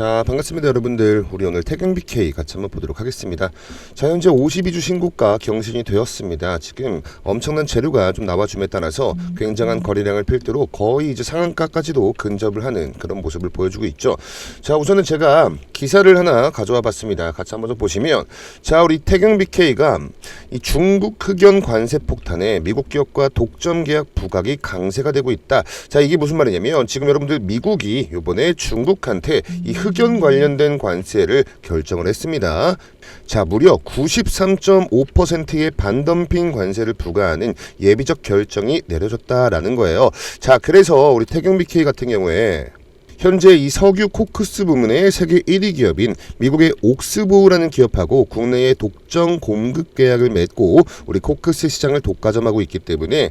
자 반갑습니다 여러분들. 우리 오늘 태경 BK 같이 한번 보도록 하겠습니다. 자 현재 52주 신고가 경신이 되었습니다. 지금 엄청난 재료가 좀 나와줌에 따라서 굉장한 거래량을 필두로 거의 이제 상한가까지도 근접을 하는 그런 모습을 보여주고 있죠. 자 우선은 제가 기사를 하나 가져와 봤습니다. 같이 한번 좀 보시면. 자 우리 태경 BK가 이 중국 흑연 관세 폭탄에 미국 기업과 독점 계약 부각이 강세가 되고 있다. 자 이게 무슨 말이냐면 지금 여러분들 미국이 요번에 중국한테 이 흑연 관련된 관세를 결정을 했습니다. 자, 무려 93.5%의 반덤핑 관세를 부과하는 예비적 결정이 내려졌다라는 거예요. 자, 그래서 우리 태경 BK 같은 경우에 현재 이 석유 코크스 부문의 세계 1위 기업인 미국의 옥스보우라는 기업하고 국내에 독점 공급 계약을 맺고 우리 코크스 시장을 독과점하고 있기 때문에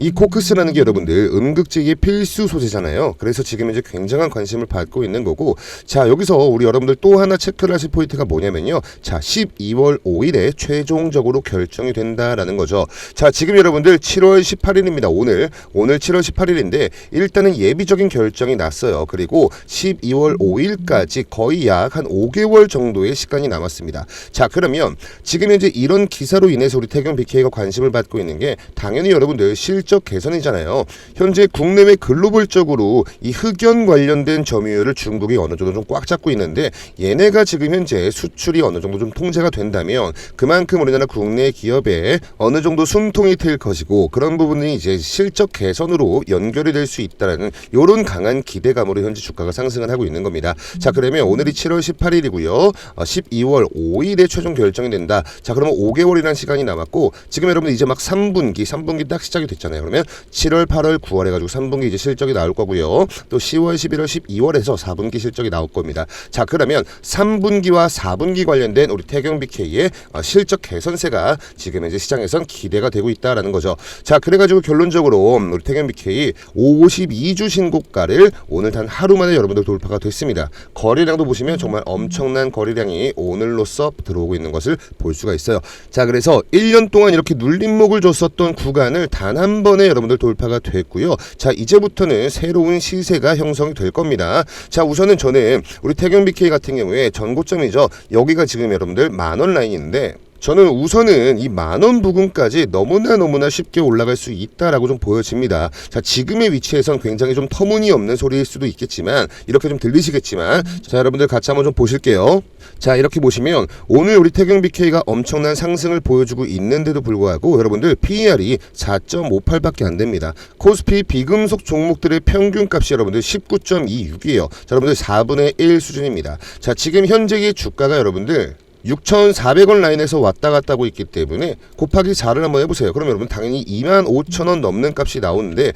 이 코크스라는 게 여러분들 음극지의 필수 소재잖아요. 그래서 지금 이제 굉장한 관심을 받고 있는 거고 자 여기서 우리 여러분들 또 하나 체크를 하실 포인트가 뭐냐면요. 자 12월 5일에 최종적으로 결정이 된다라는 거죠. 자 지금 여러분들 7월 18일입니다. 오늘 오늘 7월 18일인데 일단은 예비적인 결정이 났어요. 그리고 12월 5일까지 거의 약 한 5개월 정도의 시간이 남았습니다. 자 그러면 지금 현재 이런 기사로 인해서 우리 태경 BK가 관심을 받고 있는 게 당연히 여러분들 실적 개선이잖아요. 현재 국내외 글로벌적으로 이 흑연 관련된 점유율을 중국이 어느 정도 좀 꽉 잡고 있는데 얘네가 지금 현재 수출이 어느 정도 좀 통제가 된다면 그만큼 우리나라 국내 기업에 어느 정도 숨통이 트일 것이고 그런 부분이 이제 실적 개선으로 연결이 될 수 있다라는 요런 강한 기대감으로 현재 주가가 상승을 하고 있는 겁니다. 자 그러면 오늘이 7월 18일이고요. 어, 12월 5일에 최종 결정이 된다. 자 그러면 5개월이라는 시간이 남았고 지금 여러분 이제 막 3분기, 3분기 딱 시작이 됐잖아요. 그러면 7월, 8월, 9월 해가지고 3분기 이제 실적이 나올 거고요. 또 10월, 11월, 12월에서 4분기 실적이 나올 겁니다. 자 그러면 3분기와 4분기 관련된 우리 태경 BK의 어, 실적 개선세가 지금 이제 시장에선 기대가 되고 있다라는 거죠. 자 그래가지고 결론적으로 우리 태경 BK 52주 신고가를 오늘 단 하루 만에 여러분들 돌파가 됐습니다. 거래량도 보시면 정말 엄청난 거래량이 오늘로써 들어오고 있는 것을 볼 수가 있어요. 자 그래서 1년 동안 이렇게 눌림목을 줬었던 구간을 단한 번에 여러분들 돌파가 됐고요. 자 이제부터는 새로운 시세가 형성이 될 겁니다. 자 우선은 저는 우리 태경 BK 같은 경우에 전고점이죠. 여기가 지금 여러분들 만원 라인인데 저는 우선은 이 만원 부근까지 너무나 너무나 쉽게 올라갈 수 있다라고 좀 보여집니다. 자, 지금의 위치에선 굉장히 좀 터무니없는 소리일 수도 있겠지만 이렇게 좀 들리시겠지만 자, 여러분들 같이 한번 좀 보실게요. 자, 이렇게 보시면 오늘 우리 태경 BK가 엄청난 상승을 보여주고 있는데도 불구하고 여러분들 PER이 4.58밖에 안 됩니다. 코스피 비금속 종목들의 평균 값이 여러분들 19.26이에요. 자, 여러분들 4분의 1 수준입니다. 자, 지금 현재의 주가가 여러분들 6,400원 라인에서 왔다 갔다 하고 있기 때문에 곱하기 4를 한번 해보세요. 그럼 여러분 당연히 25,000원 넘는 값이 나오는데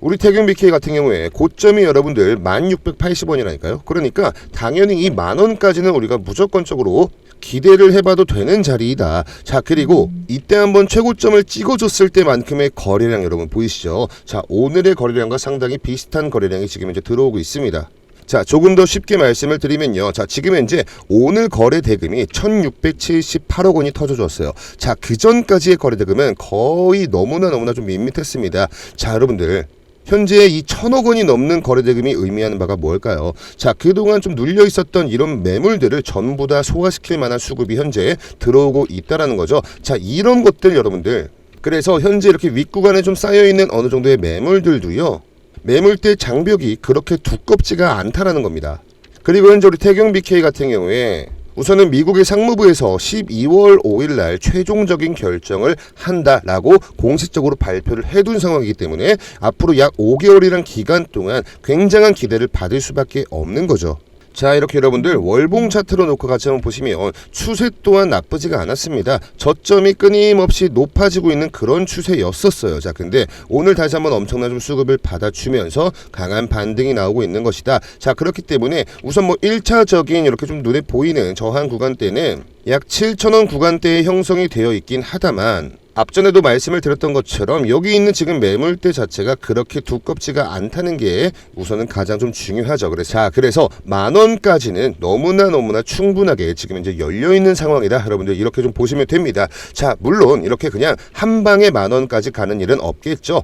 우리 태경 BK 같은 경우에 고점이 여러분들 1,680원이라니까요. 그러니까 당연히 이 만원까지는 우리가 무조건적으로 기대를 해봐도 되는 자리이다. 자, 그리고 이때 한번 최고점을 찍어줬을 때만큼의 거래량 여러분 보이시죠? 자, 오늘의 거래량과 상당히 비슷한 거래량이 지금 이제 들어오고 있습니다. 자, 조금 더 쉽게 말씀을 드리면요. 자, 지금 현재 오늘 거래 대금이 1678억 원이 터져줬어요. 자, 그 전까지의 거래 대금은 거의 너무나 너무나 좀 밋밋했습니다. 자, 여러분들. 현재 이 천억 원이 넘는 거래 대금이 의미하는 바가 뭘까요? 자, 그동안 좀 눌려 있었던 이런 매물들을 전부 다 소화시킬 만한 수급이 현재 들어오고 있다라는 거죠. 자, 이런 것들 여러분들. 그래서 현재 이렇게 윗구간에 좀 쌓여 있는 어느 정도의 매물들도요. 매물대 장벽이 그렇게 두껍지가 않다라는 겁니다. 그리고 현재 우리 태경 BK 같은 경우에 우선은 미국의 상무부에서 12월 5일 날 최종적인 결정을 한다라고 공식적으로 발표를 해둔 상황이기 때문에 앞으로 약 5개월이란 기간 동안 굉장한 기대를 받을 수밖에 없는 거죠. 자 이렇게 여러분들 월봉 차트로 놓고 같이 한번 보시면 추세 또한 나쁘지가 않았습니다. 저점이 끊임없이 높아지고 있는 그런 추세였었어요. 자 근데 오늘 다시 한번 엄청난 좀 수급을 받아주면서 강한 반등이 나오고 있는 것이다. 자 그렇기 때문에 우선 뭐 1차적인 이렇게 좀 눈에 보이는 저한 구간대는 약 7천원 구간대에 형성이 되어 있긴 하다만 앞전에도 말씀을 드렸던 것처럼 여기 있는 지금 매물대 자체가 그렇게 두껍지가 않다는 게 우선은 가장 좀 중요하죠. 그래서 자, 그래서 만 원까지는 너무나 너무나 충분하게 지금 이제 열려 있는 상황이다. 여러분들 이렇게 좀 보시면 됩니다. 자, 물론 이렇게 그냥 한 방에 만 원까지 가는 일은 없겠죠.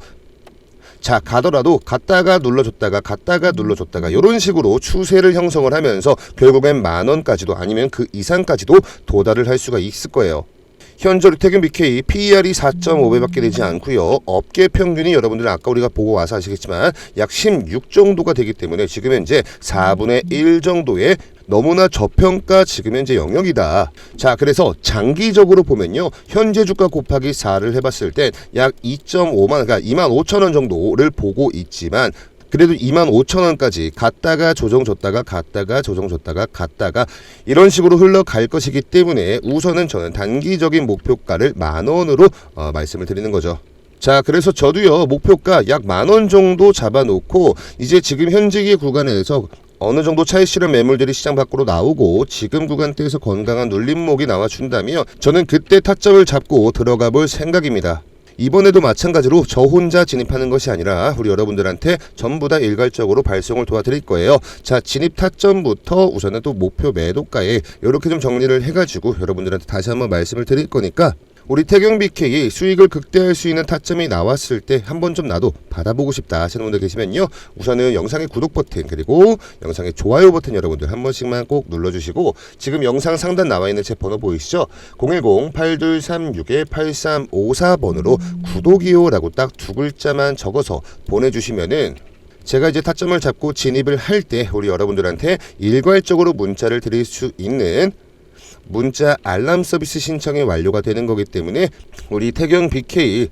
자 가더라도 갔다가 눌러줬다가 갔다가 눌러줬다가 이런 식으로 추세를 형성을 하면서 결국엔 만 원까지도 아니면 그 이상까지도 도달을 할 수가 있을 거예요. 현재 태균 BK PER이 4.5배밖에 되지 않고요. 업계 평균이 여러분들 아까 우리가 보고 와서 아시겠지만 약 16 정도가 되기 때문에 지금 현재 4분의 1 정도의 너무나 저평가 지금 현재 영역이다. 자, 그래서 장기적으로 보면요. 현재 주가 곱하기 4를 해봤을 때약 2.5만, 그러니까 2만 5천 원 정도를 보고 있지만 그래도 2만 5천 원까지 갔다가 조정 줬다가 갔다가 조정 줬다가 갔다가 이런 식으로 흘러갈 것이기 때문에 우선은 저는 단기적인 목표가를 만 원으로 어, 말씀을 드리는 거죠. 자, 그래서 저도요, 목표가 약 만 원 정도 잡아놓고, 이제 지금 현재의 구간에서 어느 정도 차익 실현 매물들이 시장 밖으로 나오고, 지금 구간대에서 건강한 눌림목이 나와준다면, 저는 그때 타점을 잡고 들어가 볼 생각입니다. 이번에도 마찬가지로 저 혼자 진입하는 것이 아니라 우리 여러분들한테 전부 다 일괄적으로 발송을 도와드릴 거예요. 자, 진입 타점부터 우선은 또 목표 매도가에 이렇게 좀 정리를 해가지고 여러분들한테 다시 한번 말씀을 드릴 거니까 우리 태경 BK 수익을 극대화할 수 있는 타점이 나왔을 때 한 번 좀 나도 받아보고 싶다 하시는 분들 계시면요. 우선은 영상의 구독 버튼 그리고 영상의 좋아요 버튼 여러분들 한 번씩만 꼭 눌러주시고 지금 영상 상단 나와 있는 제 번호 보이시죠? 010-8236-8354번으로 구독이요라고 딱 두 글자만 적어서 보내주시면은 제가 이제 타점을 잡고 진입을 할 때 우리 여러분들한테 일괄적으로 문자를 드릴 수 있는 문자 알람 서비스 신청이 완료가 되는 거기 때문에 우리 태경 BK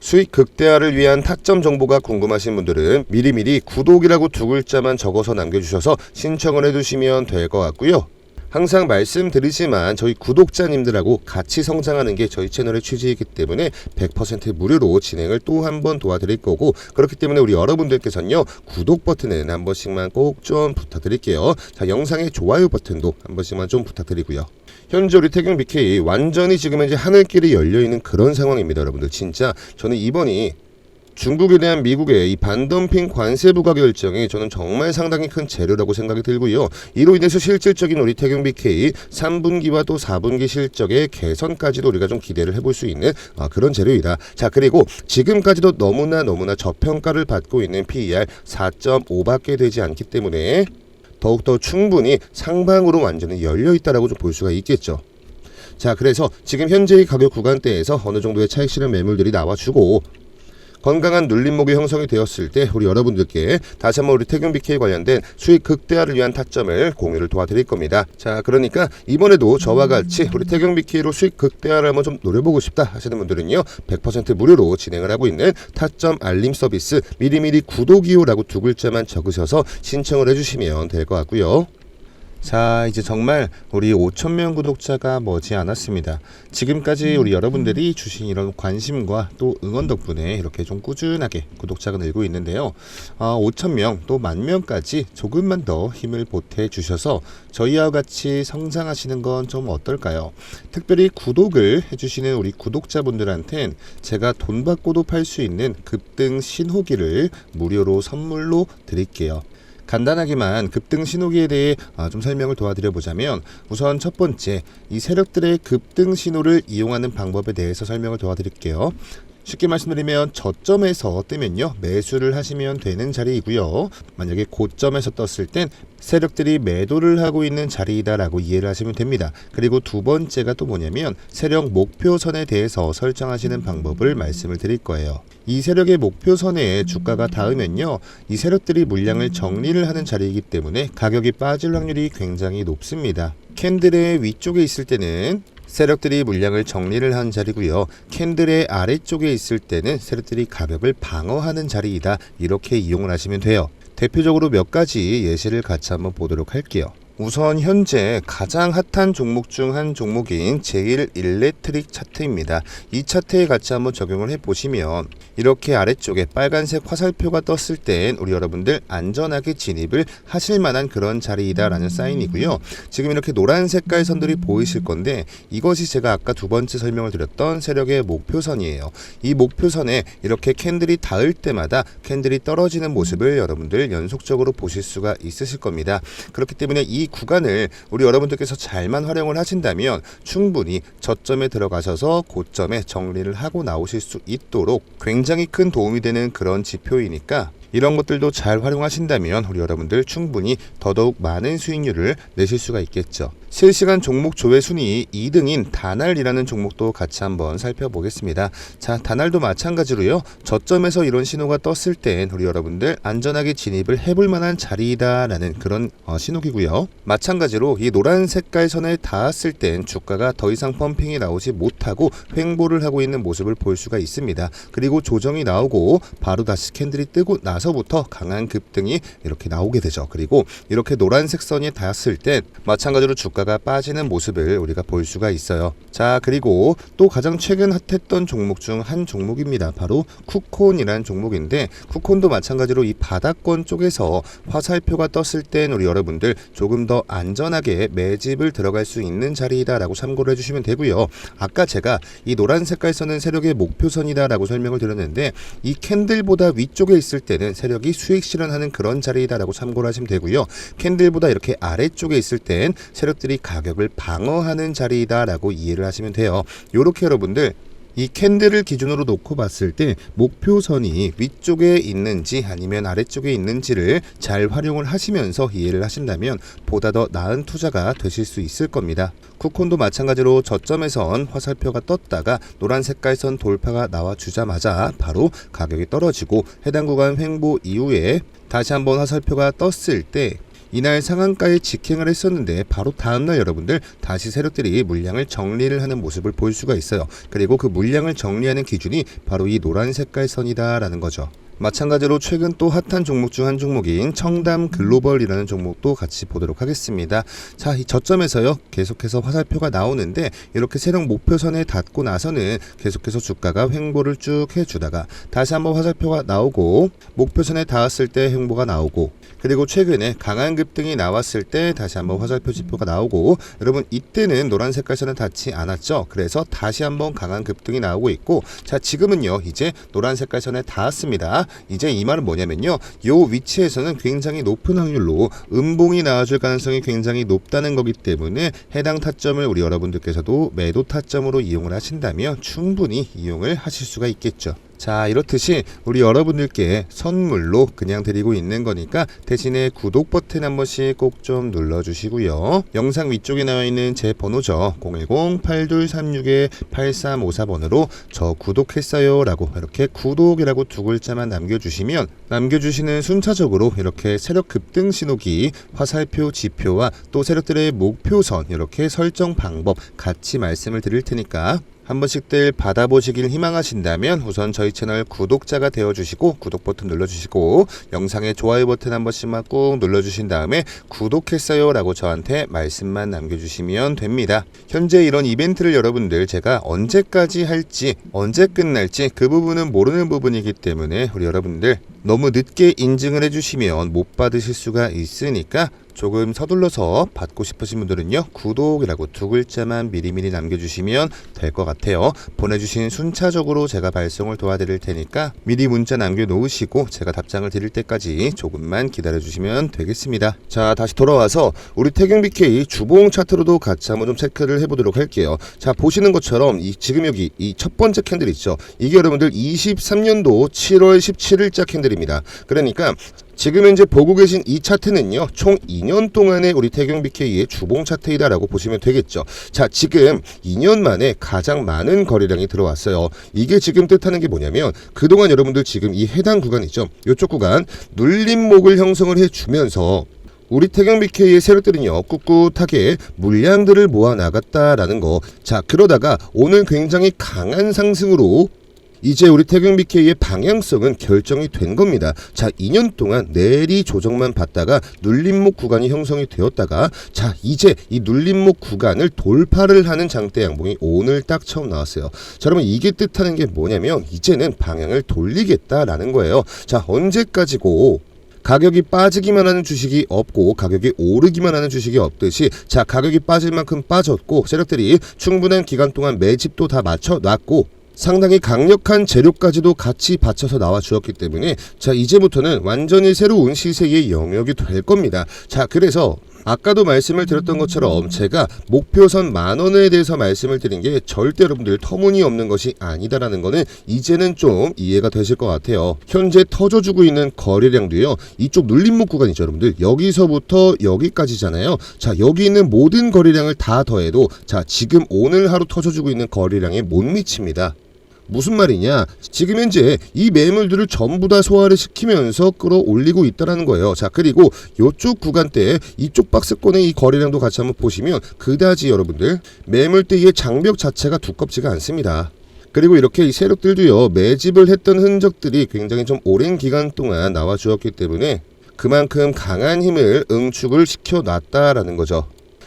수익 극대화를 위한 타점 정보가 궁금하신 분들은 미리미리 구독이라고 두 글자만 적어서 남겨주셔서 신청을 해두시면 될 것 같고요. 항상 말씀드리지만 저희 구독자님들하고 같이 성장하는 게 저희 채널의 취지이기 때문에 100% 무료로 진행을 또 한 번 도와드릴 거고 그렇기 때문에 우리 여러분들께서는요 구독 버튼은 한 번씩만 꼭 좀 부탁드릴게요. 자 영상의 좋아요 버튼도 한 번씩만 좀 부탁드리고요. 현재 우리 태경 BK 완전히 지금 이제 하늘길이 열려 있는 그런 상황입니다, 여러분들. 진짜 저는 이번이 중국에 대한 미국의 이 반덤핑 관세 부과 결정이 저는 정말 상당히 큰 재료라고 생각이 들고요. 이로 인해서 실질적인 우리 태경 BK 3분기와 또 4분기 실적의 개선까지도 우리가 좀 기대를 해볼 수 있는 아, 그런 재료이다. 자 그리고 지금까지도 너무나 너무나 저평가를 받고 있는 PER 4.5밖에 되지 않기 때문에 더욱더 충분히 상방으로 완전히 열려 있다라고 좀 볼 수가 있겠죠. 자, 그래서 지금 현재의 가격 구간대에서 어느 정도의 차익 실현 매물들이 나와주고 건강한 눌림목이 형성이 되었을 때 우리 여러분들께 다시 한번 우리 태경 BK 관련된 수익 극대화를 위한 타점을 공유를 도와드릴 겁니다. 자, 그러니까 이번에도 저와 같이 우리 태경 BK로 수익 극대화를 한번 좀 노려보고 싶다 하시는 분들은요, 100% 무료로 진행을 하고 있는 타점 알림 서비스 미리미리 구독이요라고 두 글자만 적으셔서 신청을 해주시면 될 것 같고요. 자, 이제 정말 우리 5천명 구독자가 머지 않았습니다. 지금까지 우리 여러분들이 주신 이런 관심과 또 응원 덕분에 이렇게 좀 꾸준하게 구독자가 늘고 있는데요. 어, 5천명 또 만명까지 조금만 더 힘을 보태 주셔서 저희와 같이 성장하시는 건 좀 어떨까요? 특별히 구독을 해주시는 우리 구독자분들한텐 제가 돈 받고도 팔 수 있는 급등 신호기를 무료로 선물로 드릴게요. 간단하게만 급등 신호기에 대해 아, 좀 설명을 도와드려 보자면 우선 첫 번째 이 세력들의 급등 신호를 이용하는 방법에 대해서 설명을 도와드릴게요. 쉽게 말씀드리면 저점에서 뜨면요 매수를 하시면 되는 자리이고요. 만약에 고점에서 떴을 땐 세력들이 매도를 하고 있는 자리이다라고 이해를 하시면 됩니다. 그리고 두 번째가 또 뭐냐면 세력 목표선에 대해서 설정하시는 방법을 말씀을 드릴 거예요. 이 세력의 목표선에 주가가 닿으면요 이 세력들이 물량을 정리를 하는 자리이기 때문에 가격이 빠질 확률이 굉장히 높습니다. 캔들의 위쪽에 있을 때는 세력들이 물량을 정리를 한 자리고요. 캔들의 아래쪽에 있을 때는 세력들이 가격을 방어하는 자리이다. 이렇게 이용을 하시면 돼요. 대표적으로 몇 가지 예시를 같이 한번 보도록 할게요. 우선 현재 가장 핫한 종목 중 한 종목인 제일 일렉트릭 차트입니다. 이 차트에 같이 한번 적용을 해 보시면 이렇게 아래쪽에 빨간색 화살표가 떴을 땐 우리 여러분들 안전하게 진입을 하실 만한 그런 자리이다라는 사인이고요. 지금 이렇게 노란 색깔 선들이 보이실 건데 이것이 제가 아까 두 번째 설명을 드렸던 세력의 목표선이에요. 이 목표선에 이렇게 캔들이 닿을 때마다 캔들이 떨어지는 모습을 여러분들 연속적으로 보실 수가 있으실 겁니다. 그렇기 때문에 이이 구간을 우리 여러분들께서 잘만 활용을 하신다면 충분히 저점에 들어가셔서 고점에 정리를 하고 나오실 수 있도록 굉장히 큰 도움이 되는 그런 지표이니까 이런 것들도 잘 활용하신다면 우리 여러분들 충분히 더더욱 많은 수익률을 내실 수가 있겠죠. 실시간 종목 조회 순위 2등인 다날이라는 종목도 같이 한번 살펴보겠습니다. 자, 다날도 마찬가지로요. 저점에서 이런 신호가 떴을 땐 우리 여러분들 안전하게 진입을 해볼 만한 자리다라는 그런 어, 신호기고요. 마찬가지로 이 노란 색깔 선에 닿았을 땐 주가가 더 이상 펌핑이 나오지 못하고 횡보를 하고 있는 모습을 볼 수가 있습니다. 그리고 조정이 나오고 바로 다시 캔들이 뜨고 나서부터 강한 급등이 이렇게 나오게 되죠. 그리고 이렇게 노란색 선이 닿았을 땐 마찬가지로 주가 가 빠지는 모습을 우리가 볼 수가 있어요. 자, 그리고 또 가장 최근 핫했던 종목 중 한 종목입니다. 바로 쿠콘이라는 종목인데 쿠콘도 마찬가지로 이 바닥권 쪽에서 화살표가 떴을 땐 우리 여러분들 조금 더 안전하게 매집을 들어갈 수 있는 자리이다라고 참고를 해주시면 되고요. 아까 제가 이 노란 색깔 선은 세력의 목표선이다라고 설명을 드렸는데 이 캔들보다 위쪽에 있을 때는 세력이 수익 실현하는 그런 자리이다라고 참고를 하시면 되고요. 캔들보다 이렇게 아래쪽에 있을 땐 세력들이 가격을 방어하는 자리이다라고 이해를 하시면 돼요. 요렇게 여러분들 이 캔들을 기준으로 놓고 봤을 때 목표선이 위쪽에 있는지 아니면 아래쪽에 있는지를 잘 활용을 하시면서 이해를 하신다면 보다 더 나은 투자가 되실 수 있을 겁니다. 쿠콘도 마찬가지로 저점에선 화살표가 떴다가 노란 색깔 선 돌파가 나와 주자마자 바로 가격이 떨어지고 해당 구간 횡보 이후에 다시 한번 화살표가 떴을 때 이날 상한가에 직행을 했었는데 바로 다음날 여러분들 다시 세력들이 물량을 정리를 하는 모습을 볼 수가 있어요. 그리고 그 물량을 정리하는 기준이 바로 이 노란 색깔 선이다라는 거죠. 마찬가지로 최근 또 핫한 종목 중 한 종목인 청담 글로벌이라는 종목도 같이 보도록 하겠습니다. 자, 이 저점에서요. 계속해서 화살표가 나오는데 이렇게 세력 목표선에 닿고 나서는 계속해서 주가가 횡보를 쭉 해주다가 다시 한번 화살표가 나오고 목표선에 닿았을 때 횡보가 나오고 그리고 최근에 강한 급등이 나왔을 때 다시 한번 화살표 지표가 나오고 여러분 이때는 노란 색깔선은 닿지 않았죠. 그래서 다시 한번 강한 급등이 나오고 있고 자 지금은요 이제 노란 색깔 선에 닿았습니다. 이제 이 말은 뭐냐면요 요 위치에서는 굉장히 높은 확률로 음봉이 나와줄 가능성이 굉장히 높다는 거기 때문에 해당 타점을 우리 여러분들께서도 매도 타점으로 이용을 하신다면 충분히 이용을 하실 수가 있겠죠. 자 이렇듯이 우리 여러분들께 선물로 그냥 드리고 있는 거니까 대신에 구독 버튼 한 번씩 꼭 좀 눌러주시고요. 영상 위쪽에 나와 있는 제 번호죠. 010-8236-8354번으로 저 구독했어요 라고 이렇게 구독이라고 두 글자만 남겨주시면 남겨주시는 순차적으로 이렇게 세력 급등 신호기 화살표 지표와 또 세력들의 목표선 이렇게 설정 방법 같이 말씀을 드릴 테니까 한 번씩들 받아보시길 희망하신다면 우선 저희 채널 구독자가 되어주시고 구독 버튼 눌러주시고 영상에 좋아요 버튼 한 번씩만 꾹 눌러주신 다음에 구독했어요 라고 저한테 말씀만 남겨주시면 됩니다. 현재 이런 이벤트를 여러분들 제가 언제까지 할지 언제 끝날지 그 부분은 모르는 부분이기 때문에 우리 여러분들 너무 늦게 인증을 해주시면 못 받으실 수가 있으니까 조금 서둘러서 받고 싶으신 분들은요 구독이라고 두 글자만 미리미리 남겨주시면 될 것 같아요. 보내주신 순차적으로 제가 발송을 도와드릴 테니까 미리 문자 남겨놓으시고 제가 답장을 드릴 때까지 조금만 기다려주시면 되겠습니다. 자 다시 돌아와서 우리 태경BK 주봉 차트로도 같이 한번 좀 체크를 해보도록 할게요. 자 보시는 것처럼 이 지금 여기 이 첫 번째 캔들 있죠? 이게 여러분들 23년도 7월 17일자 캔들 입니다 그러니까 지금 현재 보고 계신 이 차트는요, 총 2년 동안의 우리 태경 BK의 주봉 차트이다라고 보시면 되겠죠. 자, 지금 2년 만에 가장 많은 거래량이 들어왔어요. 이게 지금 뜻하는 게 뭐냐면, 그동안 여러분들 지금 이 해당 구간 있죠. 이쪽 구간, 눌림목을 형성을 해주면서, 우리 태경 BK의 세력들은요 꿋꿋하게 물량들을 모아 나갔다라는 거. 자 그러다가 오늘 굉장히 강한 상승으로 이제 우리 태경 BK의 방향성은 결정이 된 겁니다. 자, 2년 동안 내리 조정만 받다가 눌림목 구간이 형성이 되었다가 자, 이제 이 눌림목 구간을 돌파를 하는 장대 양봉이 오늘 딱 처음 나왔어요. 자, 여러분 이게 뜻하는 게 뭐냐면 이제는 방향을 돌리겠다라는 거예요. 자, 언제까지고 가격이 빠지기만 하는 주식이 없고 가격이 오르기만 하는 주식이 없듯이 자 가격이 빠질 만큼 빠졌고 세력들이 충분한 기간 동안 매집도 다 맞춰 놨고 상당히 강력한 재료까지도 같이 받쳐서 나와 주었기 때문에 자 이제부터는 완전히 새로운 시세의 영역이 될 겁니다. 자 그래서 아까도 말씀을 드렸던 것처럼 제가 목표선 만 원에 대해서 말씀을 드린 게 절대 여러분들 터무니없는 것이 아니다라는 거는 이제는 좀 이해가 되실 것 같아요. 현재 터져주고 있는 거래량도요. 이쪽 눌림목 구간이죠, 여러분들. 여기서부터 여기까지잖아요. 자, 여기 있는 모든 거래량을 다 더해도 자, 지금 오늘 하루 터져주고 있는 거래량에 못 미칩니다. 무슨 말이냐? 지금 현재 이 매물들을 전부 다 소화를 시키면서 끌어올리고 있다라는 거예요. 자, 그리고 이쪽 구간대 이쪽 박스권의 이 거래량도 같이 한번 보시면 그다지 여러분들 매물대의 장벽 자체가 두껍지가 않습니다. 그리고 이렇게 이 세력들도요 매집을 했던 흔적들이 굉장히 좀 오랜 기간 동안 나와 주었기 때문에 그만큼 강한 힘을 응축을 시켜 놨다라는 거죠.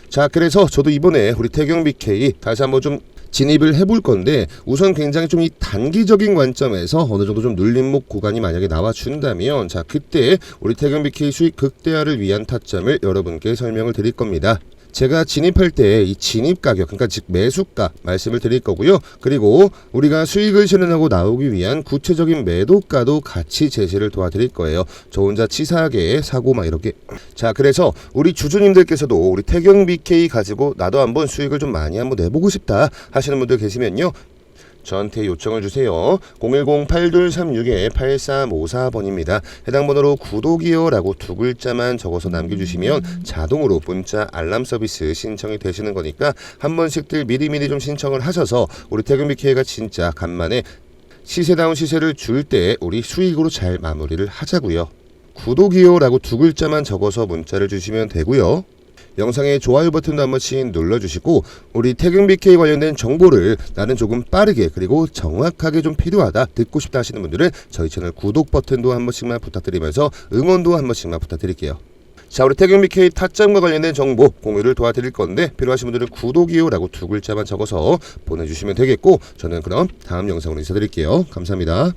자, 그래서 저도 이번에 우리 태경 BK 다시 한번 좀 진입을 해볼 건데 우선 굉장히 좀 이 단기적인 관점에서 어느 정도 좀 눌림목 구간이 만약에 나와 준다면 자 그때 우리 태경 BK 수익 극대화를 위한 타점을 여러분께 설명을 드릴 겁니다. 제가 진입할 때 이 진입 가격, 그러니까 즉 매수가 말씀을 드릴 거고요. 그리고 우리가 수익을 실현하고 나오기 위한 구체적인 매도가도 같이 제시를 도와드릴 거예요. 저 혼자 치사하게 사고 막 이렇게. 자, 그래서 우리 주주님들께서도 우리 태경 BK 가지고 나도 한번 수익을 좀 많이 한번 내보고 싶다 하시는 분들 계시면요. 저한테 요청을 주세요. 010-8236-8354번입니다. 해당 번호로 구독이요라고 두 글자만 적어서 남겨주시면 자동으로 문자 알람 서비스 신청이 되시는 거니까 한 번씩들 미리미리 좀 신청을 하셔서 우리 태금비케가 진짜 간만에 시세다운 시세를 줄 때 우리 수익으로 잘 마무리를 하자고요. 구독이요라고 두 글자만 적어서 문자를 주시면 되고요. 영상의 좋아요 버튼도 한 번씩 눌러주시고 우리 태경 BK 관련된 정보를 나는 조금 빠르게 그리고 정확하게 좀 필요하다 듣고 싶다 하시는 분들은 저희 채널 구독 버튼도 한 번씩만 부탁드리면서 응원도 한 번씩만 부탁드릴게요. 자 우리 태경 BK 타점과 관련된 정보 공유를 도와드릴 건데 필요하신 분들은 구독이요 라고 두 글자만 적어서 보내주시면 되겠고 저는 그럼 다음 영상으로 인사드릴게요. 감사합니다.